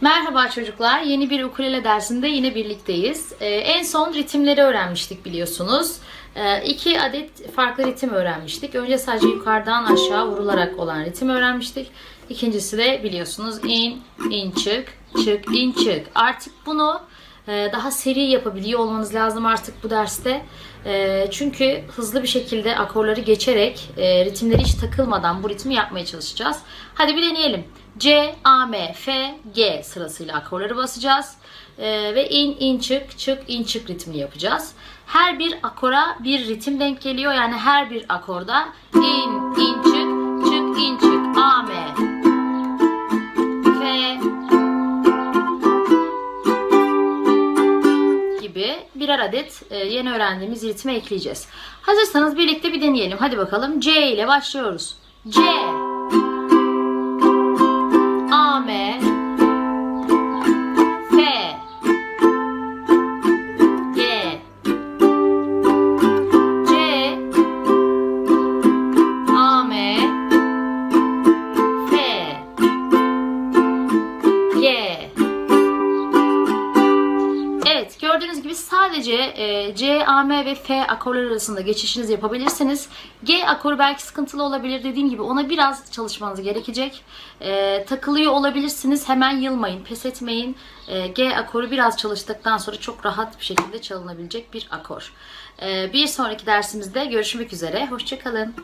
Merhaba çocuklar. Yeni bir ukulele dersinde yine birlikteyiz. Ee, en son ritimleri öğrenmiştik biliyorsunuz. Ee, iki adet farklı ritim öğrenmiştik. Önce sadece yukarıdan aşağı vurularak olan ritim öğrenmiştik. İkincisi de biliyorsunuz in, in çık, çık, in çık. Artık bunu daha seri yapabiliyor olmanız lazım artık bu derste. E, Çünkü hızlı bir şekilde akorları geçerek e, ritimleri hiç takılmadan bu ritmi yapmaya çalışacağız. Hadi bir deneyelim. C, A, M, F, G sırasıyla akorları basacağız. E, Ve in, in, çık, çık, in, çık ritmini yapacağız. Her bir akora bir ritim denk geliyor. Yani her bir akorda in, in, birer adet e, yeni öğrendiğimiz ritme ekleyeceğiz. Hazırsanız birlikte bir deneyelim. Hadi bakalım. C ile başlıyoruz. C Gibi sadece e, C, A, M ve F akorlar arasında geçişinizi yapabilirsiniz. G akoru belki sıkıntılı olabilir dediğim gibi ona biraz çalışmanız gerekecek. E, takılıyor olabilirsiniz hemen yılmayın, pes etmeyin. E, G akoru biraz çalıştıktan sonra çok rahat bir şekilde çalınabilecek bir akor. E, bir sonraki dersimizde görüşmek üzere. Hoşçakalın.